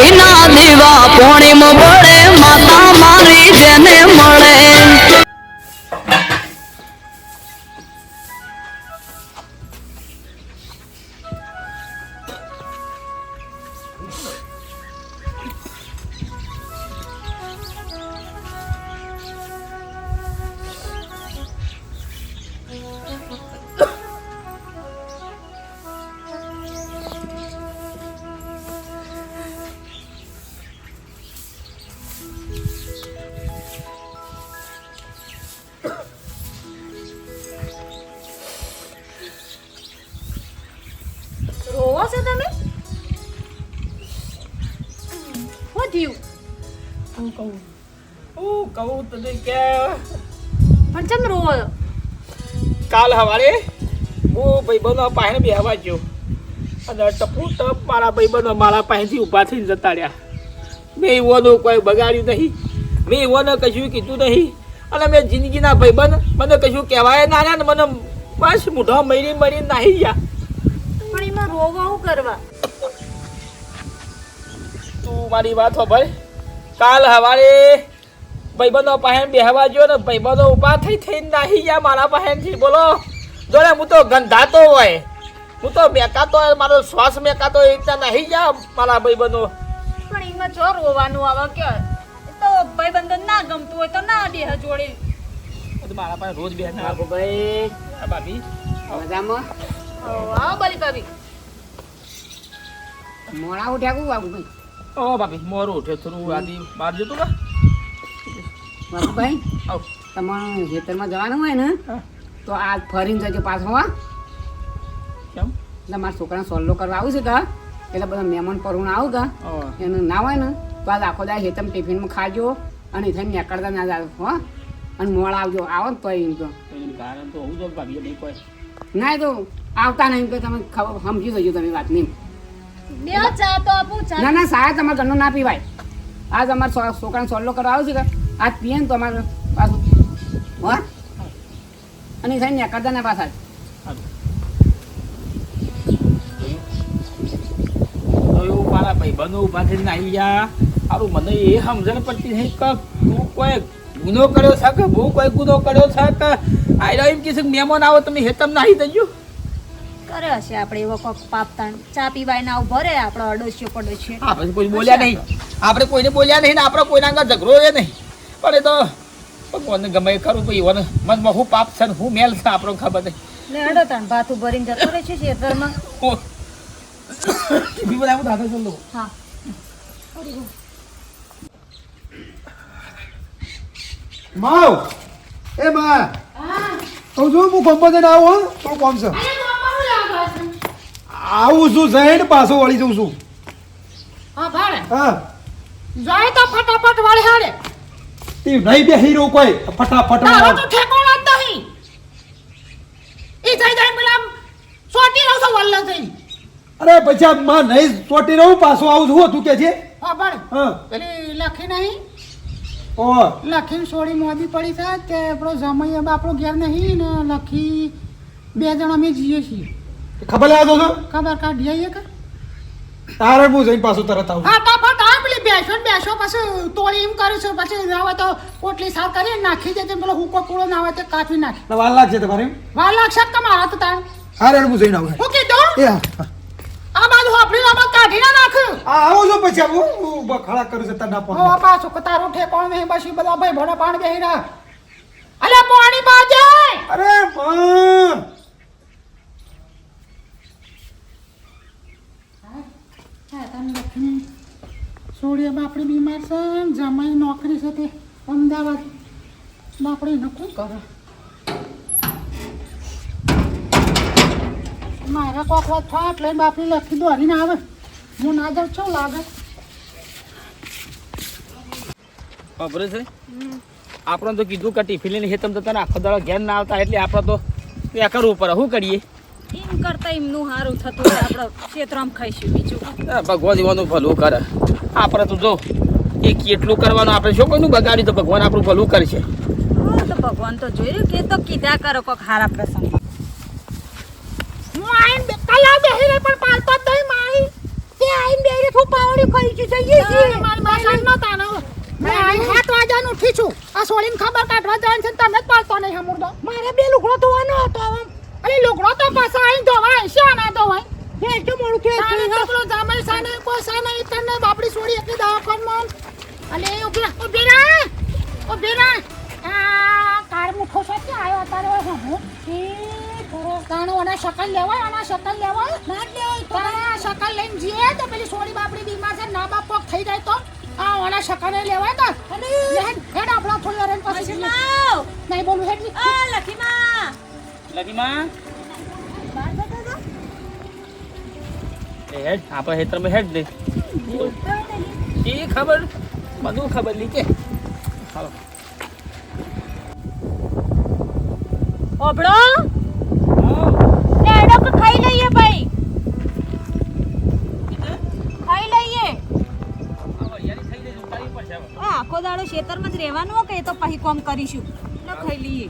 ઘીના દીવા પોણીમ પડે માતા મારી જેને મળે. તને કે પણ ચમ રોવો? કાલ સવારે હું ભાઈબંધો પાસે બેહવા ગયો. અને ટપુ ટપ મારા ભાઈબંધો મારા પાસેથી ઊભા થઈને જતા રહ્યા. મેં એવોનું કોઈ બગાડ્યું નહીં. મેં એવોને કશું કીધું નહીં. અને મેં જિંદગીના ભાઈબંધ મને કશું કહેવાય ના રહ્યા ને મને બસ મૂઢો મરી મરી નાહી ગયા. પણ એમાં રોવા શું કરવા? તું મારી વાત ભાઈ કાલ સવારે ભાઈબંધો પાસે બેહવા જો ને ભાઈબંધો ઊભા થઈ થઈને નાહી ગયા મારા પહેનથી બોલો જોને હું તો ગંધાતો હોય. હું તો મેકાતો હોય મારો શ્વાસ મેકાતો હોય એ રીતના નાહી ગયા મારા ભાઈબંધો. પણ એમાં જો રોવાનું આવે કે તો ભાઈબંધો ના ગમતું હોય તો ના બેહ જોડે. તો મારા પાસે રોજ બેહ. ના ભાઈ. ભાભી. મજામાં? આવો બલી ભાભી. મોડા ઉઠ્યા કું બાબુભાઈ ઓ ભાભી મોરું ઉઠે થોડું આદિ બહાર જતું કા બાબુભાઈ તમારે તમારું ખેતરમાં જવાનું હોય ને તો આ ફરીને જજો પાછો હા. કેમ? એટલે મારા છોકરાને સોલ્લો કરવા આવું છે કા એટલે બધા મહેમાન પરુણ આવું કા એનું ના હોય ને તો આજ આખો દાય હેતમ ટિફિનમાં ખાજો અને થઈને નીકળતા ના જાવ હો. અને મોડા આવજો આવો ને તો એમ તો. ના એ તો આવતા નહીં તો તમે ખબર સમજી જજો તમે વાત નહીં બે ચા તો આપું ચા. ના ના સાહેબ તમારે ઘરનું ના પીવાય. આજ અમારે છોકરાને સોલ્લો કરવા આવું છે કે આજ પીએ ને તો અમારે પાછું હો? અને નીકળતા ને પાછા જ. સારું. એવું મારા ભાઈબંધો ઊભા થઈને આવી ગયા. સારું મને એ સમજણ પડતી નહીં કે તું કોઈ ગુનો કર્યો છે કે હું કોઈ ગુનો કર્યો છે કે આયરો એમ કે મહેમાન આવો તમે હેતમ નાહી દજો કરે હશે આપણે એવો કોક પાપતાણ. ચા પીવાય ના ભરે આપણો અડોસ્યો પડોસ્યો આપણે કોઈ બોલ્યા નહીં. આપણે કોઈને બોલ્યા નહીં ને આપણે કોઈના આગળ ઝઘડો એ નહીં. પણ એ તો ભગવાનને ગમે ખરું ભાઈ મને મનમાં હું પાપ છે ને હું મેલ છે આપણો ખબર નહીં. ને અડો તાણ ભાતું ભરીને જતો રહે છે ખેતરમાં. બી બધા હું દાદા ચાલો હા. માવ એ માં. કહું છું હું ગંબો જઈને આવું હો તો કોમ છે? આવું છું જઈને પાછો વળી જઉં છું. હા ભાડે. હા. જાય તો ફટાફટ વાળી હાડે તે નહીં બે હીરો કોઈ. ફટાફટ તારો તો ઠેકોણો જ નહીં ઈ થઈ જાય પેલા આમ સોટી રહું છું વલ્લ થઈ અરે પછી માં નહીં ચોટી રહું પાછો આવું છું હો, તું કે છે? હા હા. પેલી લખી નહીં. ઓ. લખીને સોડી મોદી પડી છે તે આપણો હવે આપણો ઘેર નહીં ને લખી બે જણ અમે જઈએ છીએ. ખબર લાગો છો ખબર કાઢી આવીએ કે? તારે હું જઈને પાછું તરત આવું. પેલી બેસો ને બેસો પછી તોડી એમ કરું છું પછી ના હોય તો પોટલી સાફ કરી નાખી દે પેલો હુકો પૂળો ના હોય તો કાપી નાખી. વાર લાગશે તમારે વાર લાગશે તમારા તો તાણ. હારે હું જઈને આવું હું કીધું? એ હા, હા. આ બાજુ આપણી આમાં કાઢી ના નાખ. આ આવું છું પછી આવું. હું ઊભા ખડા કરું છું તને હો પણ પાછું કે તારું ઠેકોણ નહીં બસી બધા ભાઈ ભોડા પાણી બેહી રહ્યા. અલે પાણી બાજે અરે માં સોડિયા બાપડી બીમાર છે ને જમાઈ નોકરી છે તે અમદાવાદ. બાપડી નક્કી કરે? મારા કોક વાત થાય એટલે બાપડી લખી દોરીને આવે. હું ના જાઉં છું લાગે? ખબર છે આપણે તો કીધું કે ટિફિન લઈને હેતમ તો તને આખો દાડો ઘેર ના આવતા એટલે આપણે તો એ કરવું પડે. શું કરીએ? એમ કરતા એમનું સારું થતું હોય આપણે ક્ષેત્રમાં ખાઈશું બીજું. ભગવાન જીવાનું ભલું કરે. આપણે તો જો એ કેટલું કરવાનું? આપણે શું કોઈનું બગાડ્યું? તો ભગવાન આપણું ભલું કરશે. હા તો ભગવાન તો જોઈ રહ્યું કે તો કીધા કરો કોક હારા પ્રસંગ. હું આઈન બે કલાક બેહી રહી પણ પાલતો જ નહીં મારી. તે આઈન આઈને બેરી હું પાવડી કરી છું જઈએ છીએ. મારી માસાન નો તાનો. મેં આઈ સાત ઉઠી છું. આ સોળીને ખબર કાઢવા જવાનું છે ને તમે જ પાડતો નહીં હમુરદો. મારે બે લુગડો ધોવાનો હતો અરે લુગડો તો પાછા આઈને ધોવાય શા ના ધોવાય? હે એટલું મોડું કે પેલો જામાઈ સાને કોઈ સાને તને બાપડી છોડી એટલે દવાખાનામાં. અલે ઊભી રાહ ઊભી રાહ ઊભી રાહ. આ કાર મુઠો છે કે આયો તારે હું એ તાણો અને શકલ લેવાય અને શકલ લેવાય. ના લેવાય તાણે શકલ લઈને જઈએ તો પેલી સોળી બાપડી બીમાર છે ના બાપ પગ થઈ જાય તો? આ ઓના શકલ ને લેવાય તો? અને હેડ હેડ આપણા થોડી પછી જઈએ. નહીં બોલું હેડ. ની. લગીમાં એ હેડ આપણે હેતરમાં હેડ દે. એ ખબર બધું ખબર લીકે હાલો. ઓબળો લેડો કે ખાઈ લઈએ ભાઈ. ખાઈ લઈએ. આખો દાડો ખેતરમાં જ રહેવાનું કે એ તો પછી કોમ કરીશું. એટલે ખાઈ લઈએ.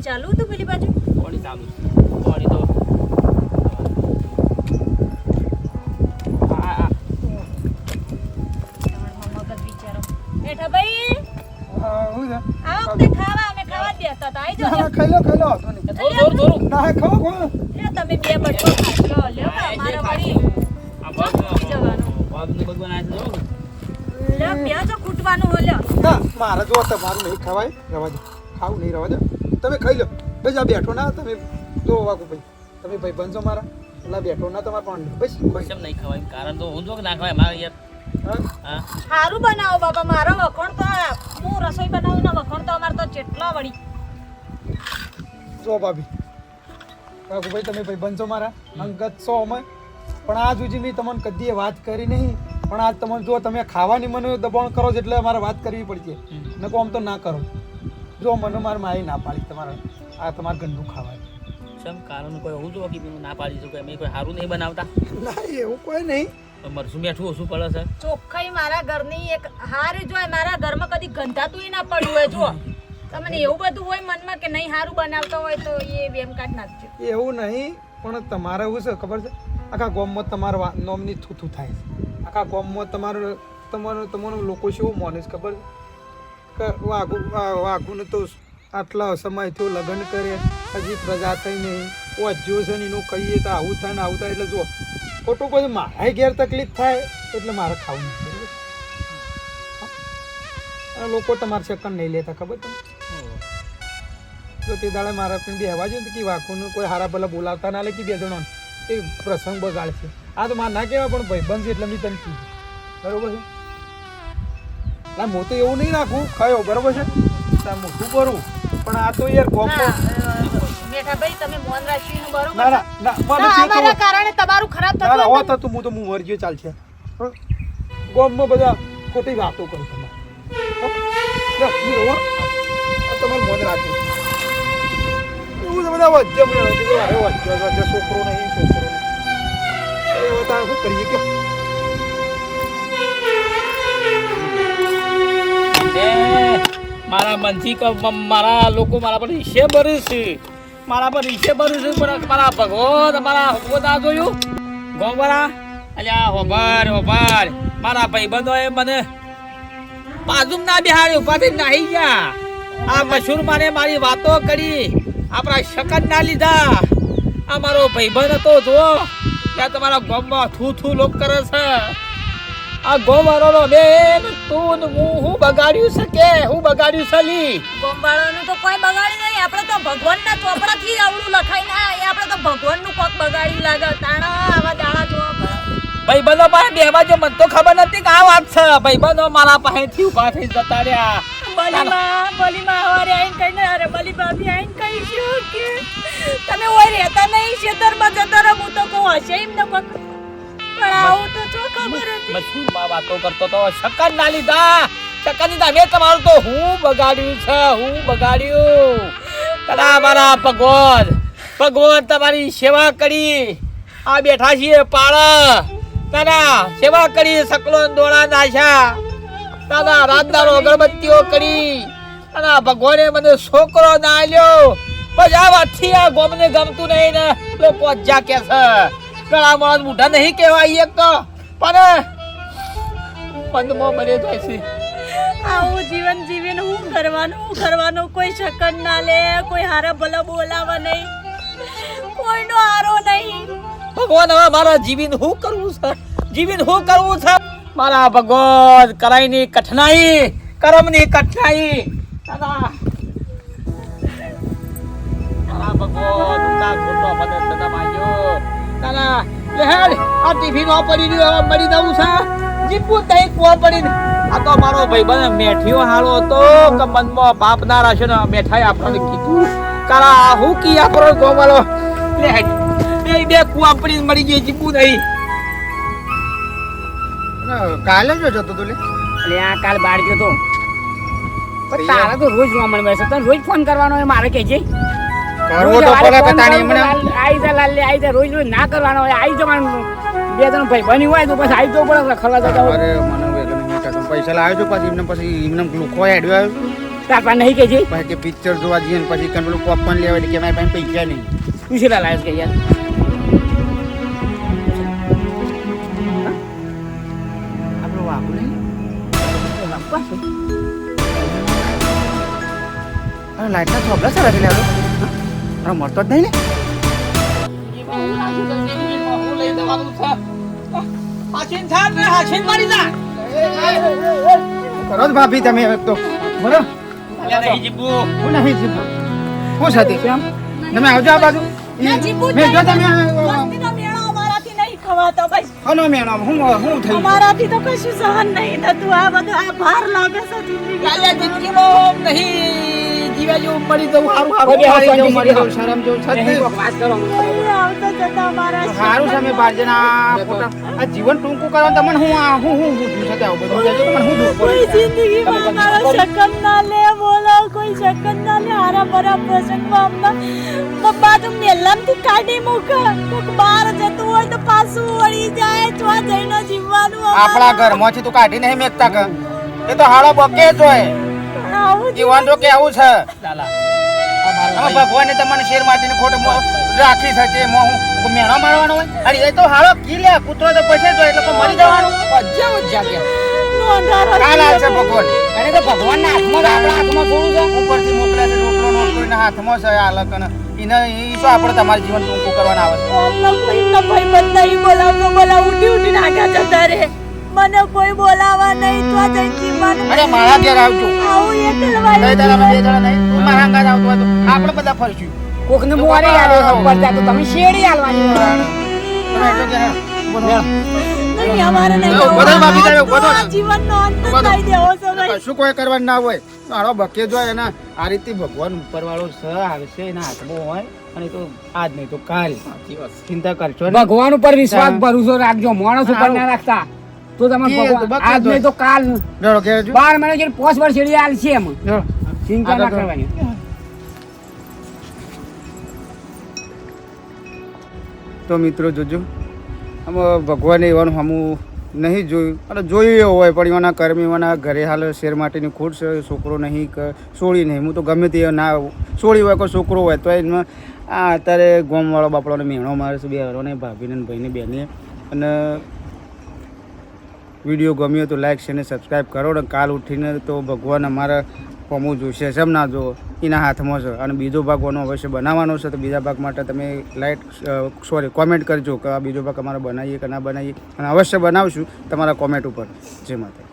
વાંધો ચાલુ હતું પેલી બાજુ? પાણી ચાલુ પાણી તો તમે બે બટકો ખાઈ લ્યો વળી ભગવાન છે જો. લ્યો બે જો ખૂટવાનું હો લ્યો ના મારે જો તમારું નહીં ખવાય. રવા દો. ખાવું નહીં રવા દો. તમે ખાઈ લો. બસ આ બેઠો ના તમે જો વાગુ ભાઈ. તમે ભાઈ બનશો મારા. એટલે બેઠો ના તમારે પણ બસ. કોઈ કેમ નહીં ખવાય? કારણ તો હું જો ના ખવાય મારે યાર. હા? હા? સારું બનાવો બાપા મારો વખણ તો હું રસોઈ બનાવું ને વખણ તો અમારે તો જેટલો વળી. જો ભાભી. કાકુ ભાઈ તમે ભાઈ બનશો મારા. અંગત સો અમે. પણ આજ સુધી મેં તમને કદીએ વાત કરી નહીં. પણ આજ તમને જો તમે ખાવાની મને દબાણ કરો છો એટલે અમારે વાત કરવી પડશે. ને આમ તો ના કરો. જો મને મારી માએ ના પાડી તમારે આ તમારે ગંદુ ખાવાનું. કેમ કારણ કોઈ હું જો કે પેલું ના પાડી છું કે અમે કોઈ સારું નહીં બનાવતા? ના એવું કોઈ નહીં. મરસું બેઠું ઓછું પડે છે? ચોખ્ખાઈ મારા ઘરની એક હાર જોય મારા ઘરમાં કદી ગંધાતું ના પડ્યું હોય જો તમને એવું બધું હોય મનમાં કે નહીં સારું બનાવતા હોય તો એ વેમ કાઢ નાખજો. એવું નહીં પણ તમારે એવું છે ખબર છે? આખા ગોમમાં તમારા વા- નોમની થૂથું થાય છે. આખા ગોમમાં તમારું તમારું તમારું લોકો શું માને છે ખબર છે? વાઘુ વાઘુને તો આટલા સમયથી લગ્ન કરે, હજી પ્રજા થઈ નહીં. વાજ્યો છે ને એનું કહીએ તો આવું થાય ને આવું થાય. એટલે જો ખોટું કોઈ મારે ઘેર તકલીફ થાય, એટલે મારે ખાવું નથી. લોકો તમારે ચક્કર નહીં લેતા, ખબર તમને? તો તે દાડે મારા પણ બેહવા જો ને કે વાઘુનું કોઈ હારા ભલા બોલાવતા ના લે કે બે જણો એ પ્રસંગ બગાડશે. આ તો મારે ના કહેવાય, પણ ભાઈ બનશે એટલે મેં તને કીધું. બરોબર છે? ના હું તો એવું નહીં રાખું ખાયો બરોબર છે? હું શું કરું પણ આ તો યાર ના, અ, તમે મોન રાખ્યું બરોબર ના ના ના મને ના, જે અમારા કારણે તમારું ખરાબ ના ના થતું હોત તો હું તો હું મરજો ચાલશે. ગામમાં બધા ખોટી વાતો કરું તમે તમારું મન એવું તો બધા વચ્ચે મને છોકરો નહીં છોકરો નહીં. એ હવે શું કરીએ કે? એ મારા મનથી મારા લોકો મારા પર ઈશે ભરે છે. મારા પર ઈશે ભરે છે, પણ મારા ભગવાન મારા ભગવત આ જોયું. ગોમવાળા અલ્યા, હોબર હોબર. મારા ભાઈબંધોએ મને બાજુમ ના બિહારી ઉપાથી નાહી ગયા. આ મશહૂર માને મારી વાતો કરી, આપણા શકન ના લીધા. આ મારો ભાઈબંધ હતો જો ત્યાં તમારા ગોમમાં થૂ થૂ લોક કરે છે. આ ગોમારો બેન તું હું હું બગાડ્યું છે કે? હું બગાડ્યું છે લી? ગોમવાળાનું તો કોઈ બગાડ્યું નહીં. આપણે તો ભગવાનના ચોપડાથી જ આવડું લખાઈ ના. એ આપણે તો ભગવાનનું કોક બગાડ્યું લાગે. તાણા આવા દાડા જોવા ભાઈ બનો પાસે બેવા જો મને તો ખબર નથી કે આ વાત છે. ભાઈ બનો મારા પાસેથી ઊભા થઈ જતા રહ્યા. બલીમાં બલીમાં હવારે આઈને કહીને અરે બલી ભાભી આઈને કહીશું કે તમે ઓય રહેતા નહીં છે જતા રહો. હું તો કહું હશે એમ ન કોક. પણ આવું તો ચો ખબર હતી? મશહૂરમાં વાતો કરતો તો? શકન ના લીધા. શકન લીધા મેં તમારું તો હું બગાડ્યું છે હું બગાડ્યું. કદા મારા ભગવાન ભગવાન તમારી સેવા કરી. આ બેઠા છીએ પાળા. ના સેવા કરી સકલો દોડા નાશા તારા રાતદારો અગરબત્તીઓ કરી. અને ભગવાને મને છોકરો ના લ્યો પછી આ વાતથી આ ગોમને ગમતું નહીં ને. લોકો જા કે છે. ગળા માણસ મૂઢા નહીં કહેવાય એક તો. પણ પંદમો મરે જાય છે. આવું જીવન જીવીને હું કરવાનું હું કરવાનું કોઈ શકન ના લે કોઈ હારા ભલા બોલાવા નહીં. કોઈનો હારો નહીં. ભગવાન હવે મારા જીવીને શું કરવું છે? જીવીને શું કરવું છે? મારા ભગવાન કરાઈની કઠનાઈ કરમની કઠણાઈ દાદા. મારા ભગવાન ઉતા ખોટો મને સદા માર્યો દાદા લે હેડ આ ટિફિન પડી રહ્યો હવે મરી દઉં છે જીપું તઈ કુવા પડીને. આ તો મારો ભાઈબંધ મેઠિયો હારો હતો કે મનમાં બાપ ના રાશે ને મેઠાઈ આપણને કીધું. કારા હું કી આપણો ગોમાલો? લે હેડ. બે બે કુવા પડીને મરી ગઈ જીપું નહીં કાલે જો જતો તો લે. એટલે આ કાલ બહાર ગયો તો. તારા તો રોજ મળે છે તને રોજ ફોન કરવાનો હોય મારે કહેજે. કરવો તો પડે કે તાણી આઈ જા લાલ આઈ જા રોજ રોજ ના કરવાનો હોય આઈ જવાનું. બે જણ ભાઈ બની હોય તો પછી આઈ તો પડે ખલા જતા અરે મને. પૈસા લાવ્યો છો પછી એમને પછી એમને લુખો હેડ્યો આવ્યો તાર પાસે નહીં કહેજે પછી કે પિક્ચર જોવા જઈએ પછી કન પેલું પોપકોર્ન લેવા કે મારી પાસે પૈસા નહીં. તું શું લાવ્યો કે યાર. આપણું વાપુ નહીં? લાઈટના થોબલા સારા છે અરે મળતો જ નહીં ને? હાચીન થાક ને હાચીન મારી જા કરો જ ભાભી તમે હવે તો. બોલો. હું નહીં જીપુ હું સાથે કેમ તમે આવજો આ બાજુ. જ મેં જો નહીં. તમે વસ્તીનો મેળો અમારાથી ખવાતો ભાઈ. હનો મેણો હું હું થઈ અમારાથી તો કશું સહન નહીં થતું. આ બધું આ ભાર લાગે છે જિંદગી જિંદગીમાં નહીં. જીવા જેવું મરી જવું હારું હારું. ઓકે, જવું, મરી જવું, શરમ જેવું છે. જ નહીં, નહીં. પાસ કરો. આવતા જતા અમારા સારું છે ફોટા. આ જીવન ટૂંકું કરવા તમને હું આ હું હું હું છે તે આવું બધું. કહેજો હું દુઃખ કોઈ જિંદગીમાં અમારા શકન ના લે બોલો કોઈ શકન ના લે. હારા ભરા પ્રસંગમાં અમને બાજુ મેલમથી કાઢી મૂક. કોક બહાર જતું હોય તો પાછું વળી જાય તો જઈને જીવવાનું. આપણા ઘરમાંથી તું કાઢી નહીં મેકતા કે. એ તો હાડો બકે જ હોય. આવું જીવન તો કેવું છે? ભગવાને તમને શેર માટીને ખોટ રાખી છે તે હું હું મેણો મારવાનો હોય? અરે એ તો કી કૂતરો તો પછી જો એટલે તો મરી જવાનું. વજ્જા વજ્જા કાલ આવશે ભગવાન. એને તો ભગવાનના હાથમાં આપણા હાથમાં થોડું છે. ઉપરથી મોકલે છે રોટલો નોટલો હાથમાં છે આ લકન એને ઈ શું આપણે તમારું જીવન ટૂંકું કરવાના આવે? છે એમના ભાઈબંધ નહીં બોલાવતો બોલાવ ઉઠી ઉઠીને આગળ જતા રે મને કોઈ બોલાવા નહીં તો જઈને જીવવાનું અરે મારા ઘેર આવજો. આવું એકલવાય બે તારા બે જણા નહીં. તું મારા અંગાત આવતો હોય તો આપણે બધા ફરશું. કોકને મોરે આલ્યો ત્યાં તો તમે શેડી આલવાની તમે એટલો ઘેર બોલો. નહીં અમારે નહીં બધો કરવું. બાપી બધો. જીવનનો અંત જ દેવો છે કશું કોઈ કરવાનું ના હોય. મારો બકે જો એના. આ રીતે ભગવાન ઉપરવાળો સ આવશે એના હાથમાં હોય અને તો આજ નહીં તો કાલ. ચિંતા કરશો ભગવાન ઉપર વિશ્વાસ. ભરોસો રાખજો. માણસ ઉપર ના રાખતા. તો તમે એ તો આજ. નહીં તો કાલ જોડો ઘેર બાર મહિને જેટલી પોસ વાર શેરડી આલશે એમ. ચિંતા ના તો. કરવાની. તો મિત્રો જોજો. આમાં ભગવાને એવાનું હમું નહીં જોયું. અને જોયું હોય પણ એવાના કર્મ એવાના ઘરે હાલ શેર માટેની ખોટ છે. છોકરો નહીં કે સોળી નહીં. હું તો ગમે તે ના સોળી હોય કોઈ છોકરો હોય તો એમાં આ અત્યારે ગોમવાળો બાપડોને મેણો મારે છે બે હરોને ભાભીને ને ભાઈને બેને. અને વીડિયો ગમ્યો તો લાઈક છે ને સબસ્ક્રાઈબ કરો ને કાલ ઉઠીને તો ભગવાન અમારા પમું જોશે. સેમ ના જો એના હાથમાં છે. અને બીજો ભાગ એનો અવશ્ય બનાવવાનો છે. તો બીજા ભાગ માટે તમે લાઇક સોરી કોમેન્ટ કરજો કે આ બીજો ભાગ અમારે બનાવીએ કે ના બનાવીએ. અને અવશ્ય બનાવશું તમારા કોમેન્ટ ઉપર. જે માતા